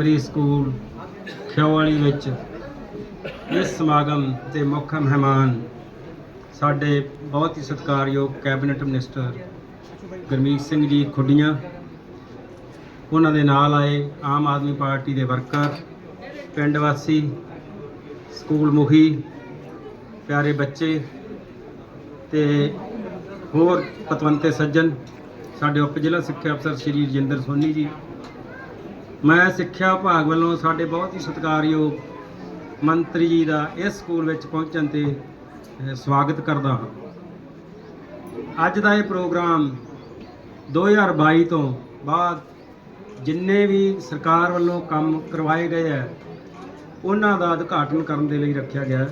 School ਖਿਓਵਾਲੀ ਵਿੱਚ ਇਸ ਸਮਾਗਮ ਦੇ ਮੁੱਖ ਮਹਿਮਾਨ ਸਾਡੇ ਬਹੁਤ ਹੀ ਸਤਿਕਾਰਯੋਗ ਕੈਬਨਿਟ ਮਿਨਿਸਟਰ ਗੁਰਮੀਤ ਸਿੰਘ ਜੀ ਖੁੱਡੀਆਂ, ਉਹਨਾਂ ਦੇ ਨਾਲ ਆਏ ਆਮ ਆਦਮੀ ਪਾਰਟੀ ਦੇ ਵਰਕਰ, ਪਿੰਡ ਵਾਸੀ, ਸਕੂਲ ਮੁਖੀ, ਪਿਆਰੇ ਬੱਚੇ ਤੇ ਹੋਰ ਪਤਵੰਤੇ ਸੱਜਣ, ਸਾਡੇ ਉਪ ਜ਼ਿਲ੍ਹਾ ਸਿੱਖਿਆ ਅਫਸਰ ਸ਼੍ਰੀ ਰਜਿੰਦਰ ਸੋਨੀ ਜੀ ਮੈਂ ਸਿੱਖਿਆ ਵਿਭਾਗ ਵੱਲੋਂ ਸਾਡੇ ਬਹੁਤ ਹੀ ਸਤਿਕਾਰਯੋਗ ਮੰਤਰੀ ਜੀ ਦਾ ਇਸ ਸਕੂਲ ਵਿੱਚ ਪਹੁੰਚਣ ਤੇ ਸਵਾਗਤ ਕਰਦਾ ਹਾਂ। ਅੱਜ ਦਾ ਇਹ ਪ੍ਰੋਗਰਾਮ 2022 ਤੋਂ ਬਾਅਦ ਜਿੰਨੇ ਵੀ ਸਰਕਾਰ ਵੱਲੋਂ ਕੰਮ ਕਰਵਾਏ ਗਏ ਹੈ, ਉਹਨਾਂ ਦਾ ਉਦਘਾਟਨ ਕਰਨ ਦੇ ਲਈ ਰੱਖਿਆ ਗਿਆ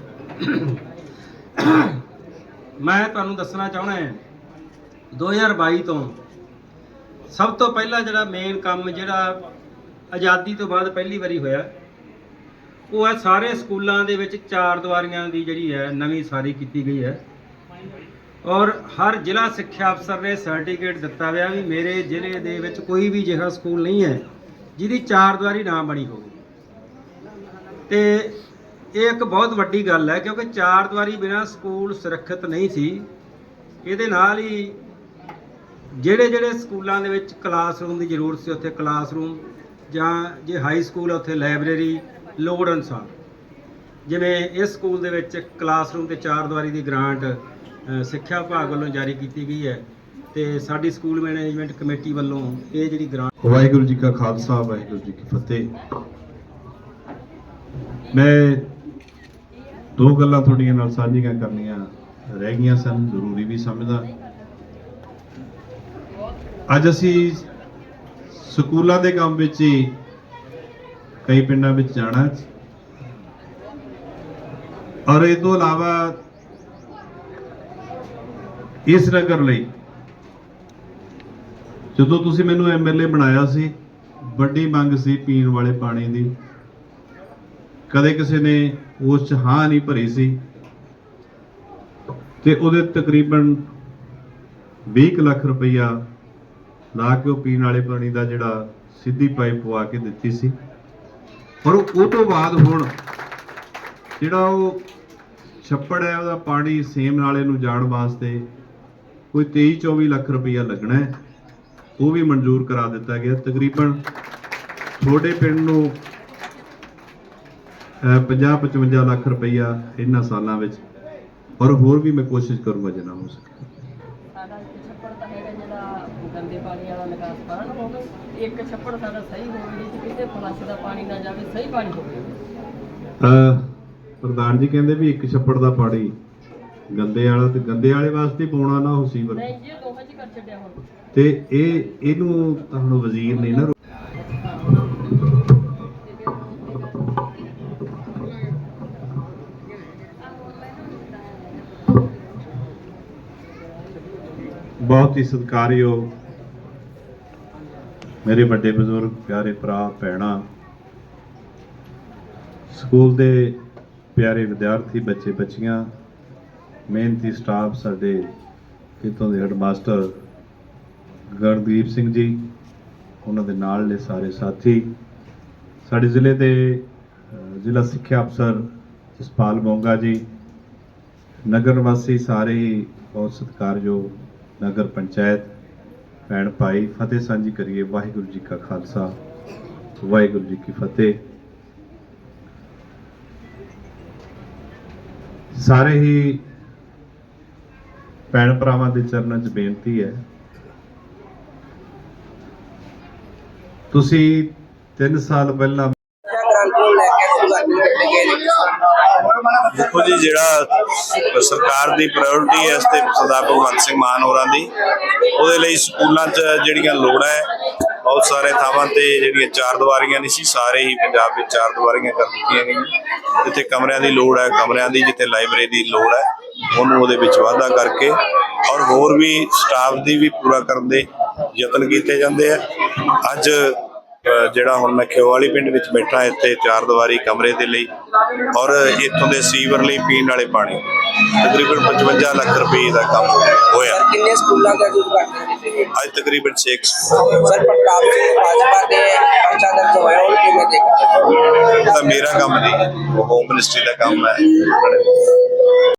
ਮੈਂ ਤੁਹਾਨੂੰ ਦੱਸਣਾ ਚਾਹਣਾ ਹੈ 2022 ਤੋਂ ਸਭ ਤੋਂ ਪਹਿਲਾ ਜਿਹੜਾ ਮੇਨ ਕੰਮ ਜਿਹੜਾ ਆਜ਼ਾਦੀ ਤੋਂ ਬਾਅਦ ਪਹਿਲੀ ਵਾਰੀ ਹੋਇਆ। ਉਹ ਹੈ ਸਾਰੇ ਸਕੂਲਾਂ ਦੇ ਵਿੱਚ ਚਾਰ ਦੀਵਾਰੀਆਂ ਦੀ ਜਿਹੜੀ ਹੈ, ਨਵੀਂ ਸਾਰੀ ਕੀਤੀ ਗਈ ਹੈ। ਔਰ ਹਰ ਜ਼ਿਲ੍ਹਾ ਸਿੱਖਿਆ ਅਫਸਰ ਨੇ ਸਰਟੀਫਿਕੇਟ ਦਿੱਤਾ ਹੋਇਆ ਵੀ ਮੇਰੇ ਜ਼ਿਲ੍ਹੇ ਦੇ ਵਿੱਚ ਕੋਈ ਵੀ ਅਜਿਹਾ ਸਕੂਲ ਨਹੀਂ ਹੈ, ਜਿਹਦੀ ਚਾਰ ਦੀਵਾਰੀ ਨਾ ਬਣੀ ਹੋਵੇ। ਤੇ ਇਹ ਇੱਕ ਬਹੁਤ ਵੱਡੀ ਗੱਲ ਹੈ, ਕਿਉਂਕਿ ਚਾਰ ਦੀਵਾਰੀ ਬਿਨਾ ਸਕੂਲ ਸੁਰੱਖਿਅਤ ਨਹੀਂ ਸੀ। ਇਹਦੇ ਨਾਲ ਹੀ ਜਿਹੜੇ ਜਿਹੜੇ ਸਕੂਲਾਂ ਦੇ ਵਿੱਚ ਕਲਾਸਰੂਮ ਦੀ ਜ਼ਰੂਰਤ ਸੀ, ਉੱਥੇ ਕਲਾਸਰੂਮ ਜਾਂ ਜੇ ਹਾਈ ਸਕੂਲ ਹੈ ਉੱਥੇ ਲਾਇਬ੍ਰੇਰੀ ਲੋੜ ਅਨੁਸਾਰ। ਜਿਵੇਂ ਇਸ ਸਕੂਲ ਦੇ ਵਿੱਚ ਕਲਾਸਰੂਮ ਤੇ ਚਾਰ ਦੀਵਾਰੀ ਦੀ ਗ੍ਰਾਂਟ ਸਿੱਖਿਆ ਵਿਭਾਗ ਵੱਲੋਂ ਜਾਰੀ ਕੀਤੀ ਗਈ ਹੈ ਤੇ ਸਾਡੀ ਸਕੂਲ ਮੈਨੇਜਮੈਂਟ ਕਮੇਟੀ ਵੱਲੋਂ ਇਹ ਜਿਹੜੀ ਗ੍ਰਾਂਟ ਵਾਹਿਗੁਰੂ ਜੀ ਕਾ ਖਾਲਸਾ, ਵਾਹਿਗੁਰੂ ਜੀ ਕੀ ਫਤਿਹ। ਮੈਂ ਦੋ ਗੱਲਾਂ ਤੁਹਾਡੀਆਂ ਨਾਲ ਸਾਂਝੀਆਂ ਕਰਨੀਆਂ ਰਹਿ ਗਈਆਂ ਸਨ, ਜ਼ਰੂਰੀ ਵੀ ਸਮਝਦਾ। ਅੱਜ ਅਸੀਂ ਸਕੂਲਾਂ ਦੇ ਕੰਮ ਵਿੱਚ ਹੀ ਕਈ ਪਿੰਡਾਂ ਵਿੱਚ ਜਾਣਾ ਔਰ ਇਹ ਤੋਂ ਇਲਾਵਾ ਇਸ ਨਗਰ ਲਈ ਜਦੋਂ ਤੁਸੀਂ ਮੈਨੂੰ ਐਮਐਲਏ ਬਣਾਇਆ ਸੀ, ਵੱਡੀ ਮੰਗ ਸੀ ਪੀਣ ਵਾਲੇ ਪਾਣੀ ਦੀ। ਕਦੇ ਕਿਸੇ ਨੇ ਉਸ ਚ ਹਾਂ ਨਹੀਂ ਭਰੀ ਸੀ। ਤੇ ਉਹਦੇ ਤਕਰੀਬਨ 20 ਕੁ ਲੱਖ ਰੁਪਈਆ ਲਾ ਕੇ ਉਹ ਪੀਣ ਵਾਲੇ ਪਾਣੀ ਦਾ ਜਿਹੜਾ ਸਿੱਧੀ ਪਾਈਪ ਪਵਾ ਕੇ ਦਿੱਤੀ ਸੀ। ਪਰ ਉਹ ਤੋਂ ਬਾਅਦ ਹੁਣ ਜਿਹੜਾ ਉਹ ਛੱਪੜ ਹੈ, ਉਹਦਾ ਪਾਣੀ ਸੇਮ ਨਾਲੇ ਨੂੰ ਜਾਣ ਵਾਸਤੇ ਕੋਈ 23 24 ਲੱਖ ਰੁਪਈਆ ਲੱਗਣਾ ਹੈ। ਉਹ ਵੀ ਮਨਜ਼ੂਰ ਕਰਾ ਦਿੱਤਾ ਗਿਆ। ਤਕਰੀਬਨ ਛੋਟੇ ਪਿੰਡ ਨੂੰ 50 55 ਲੱਖ ਰੁਪਈਆ ਇਹਨਾਂ ਸਾਲਾਂ ਵਿੱਚ। ਔਰ ਹੋਰ ਵੀ ਮੈਂ ਕੋਸ਼ਿਸ਼ ਕਰੂੰਗਾ ਜਿੰਨਾ ਹੋ ਸਕੇ ਸਾਡਾ ਇੱਕ ਛੱਪੜ ਤਾਂ ਹੈਗਾ ਜਿਹੜਾ ਗੰਦੇ ਪਾਣੀ ਵਾਲਾ ਨਿਕਾਸ ਕਰਨ ਹੋਵੇ ਇੱਕ ਛੱਪੜ ਸਾਡਾ ਸਹੀ ਹੋਵੇ ਜਿਸ ਕਿਸੇ ਫਲਸ਼ ਦਾ ਪਾਣੀ ਨਾ ਜਾਵੇ ਸਹੀ ਪਾਣੀ ਹੋਵੇ ਪ੍ਰਧਾਨ ਜੀ ਕਹਿੰਦੇ ਵੀ ਇੱਕ ਛੱਪੜ ਦਾ ਪਾਣੀ ਗੰਦੇ ਵਾਲਾ ਤੇ ਗੰਦੇ ਵਾਲੇ ਵਾਸਤੇ ਪਾਉਣਾ ਨਾ ਉਹ ਸੀਵਰ ਨਹੀਂ ਜੀ ਦੋਹਾਂ 'ਚ ਕਰ ਛੱਡਿਆ ਹੁਣ। ਤੇ ਇਹ ਇਹਨੂੰ ਤਾਂ ਹੁਣ ਵਜ਼ੀਰ ਨੇ ਨਾ ਬਹੁਤ ਹੀ ਸਤਿਕਾਰਯੋਗ ਮੇਰੇ ਵੱਡੇ ਬਜ਼ੁਰਗ, ਪਿਆਰੇ ਭਰਾ, ਭੈਣਾਂ, ਸਕੂਲ ਦੇ ਪਿਆਰੇ ਵਿਦਿਆਰਥੀ, ਬੱਚੇ, ਬੱਚੀਆਂ, ਮਿਹਨਤੀ ਸਟਾਫ ਸਾਡੇ ਇਤੋਂ ਦੇ ਹੈਡਮਾਸਟਰ ਗਰਦੀਪ ਸਿੰਘ ਜੀ, ਉਹਨਾਂ ਦੇ ਨਾਲ ਦੇ ਸਾਰੇ ਸਾਥੀ। ਸਾਡੇ ਜ਼ਿਲ੍ਹੇ ਦੇ ਜ਼ਿਲ੍ਹਾ ਸਿੱਖਿਆ ਅਫਸਰ ਜਸਪਾਲ ਮੋਂਗਾ ਜੀ, ਨਗਰ ਵਾਸੀ ਸਾਰੇ ਹੀ ਬਹੁਤ ਸਤਿਕਾਰਯੋਗ ਨਗਰ ਪੰਚਾਇਤ ਭੈਣ ਭਾਈ, ਫਤਿਹ ਸਾਂਝੀ ਕਰੀਏ। ਵਾਹਿਗੁਰੂ ਜੀ ਕਾ ਖਾਲਸਾ, ਵਾਹਿਗੁਰੂ ਜੀ ਕੀ ਫਤਿਹ। ਸਾਰੇ ਹੀ ਭੈਣ ਭਰਾਵਾਂ ਦੇ ਚਰਨਾਂ 'ਚ ਬੇਨਤੀ ਹੈ। ਤੁਸੀਂ 3 ਸਾਲ ਪਹਿਲਾਂ ਦੇਖੋ ਜੀ, ਜਿਹੜਾ ਸਰਕਾਰ ਦੀ ਪ੍ਰਾਇੋਰਟੀ ਹੈ ਇਸ ਤੇ ਸਰਦਾਰ ਭਗਵੰਤ ਸਿੰਘ ਮਾਨ ਹੋਰਾਂ ਦੀ, ਉਹਦੇ ਲਈ ਸਕੂਲਾਂ 'ਚ ਜਿਹੜੀਆਂ ਲੋੜਾਂ ਹੈ, ਬਹੁਤ ਸਾਰੇ ਥਾਵਾਂ ਤੇ ਜਿਹੜੀਆਂ ਚਾਰ ਦੀਵਾਰੀਆਂ ਨਹੀਂ ਸੀ, ਸਾਰੇ ਹੀ ਪੰਜਾਬ ਵਿੱਚ ਚਾਰ ਦੀਵਾਰੀਆਂ ਕਰ ਦਿੱਤੀਆਂ ਗਈਆਂ। ਜਿੱਥੇ ਕਮਰਿਆਂ ਦੀ ਲੋੜ ਹੈ, ਕਮਰਿਆਂ ਦੀ, ਜਿੱਥੇ ਲਾਇਬ੍ਰੇਰੀ ਦੀ ਲੋੜ ਹੈ, ਉਹਨੂੰ ਉਹਦੇ ਵਿੱਚ ਵਾਧਾ ਕਰਕੇ ਔਰ ਹੋਰ ਵੀ ਸਟਾਫ ਦੀ ਵੀ ਪੂਰਾ ਕਰਨ ਦੇ ਯਤਨ ਕੀਤੇ ਜਾਂਦੇ ਆ। ਅੱਜ ਜਿਹੜਾ ਹੁਣ ਮੈਂ ਖਿਓਵਾਲੀ ਪਿੰਡ ਵਿੱਚ ਬੈਠਾ ਇੱਥੇ ਚਾਰ ਦੀਵਾਰੀ ਕਮਰੇ ਦੇ ਲਈ ਔਰ ਇੱਥੋਂ ਦੇ ਸੀਵਰ ਲਈ ਪੀਣ ਵਾਲੇ ਪਾਣੀ। ਤਕਰੀਬਨ 55 ਲੱਖ ਰੁਪਏ ਦਾ ਕੰਮ ਹੋਇਆ। ਸਰ ਕਿੰਨੇ ਸਕੂਲਾਂ ਦਾ ਉਦਘਾਟਨ ਕੀਤੇ ਗਏ ਅੱਜ ਤਕਰੀਬਨ 6 ਸਰ ਪ੍ਰਤਾਪ ਸਿੰਘ ਬਾਜਵਾ ਦੇ ਪਰਚਾ ਦਰਜ ਹੋਇਆ ਉਹ ਕਿਵੇਂ ਦੇਖਦੇ ਤਾਂ ਮੇਰਾ ਕੰਮ ਨਹੀਂ ਉਹ ਹੋਮ ਮਿਨਿਸਟਰੀ ਦਾ ਕੰਮ ਹੈ।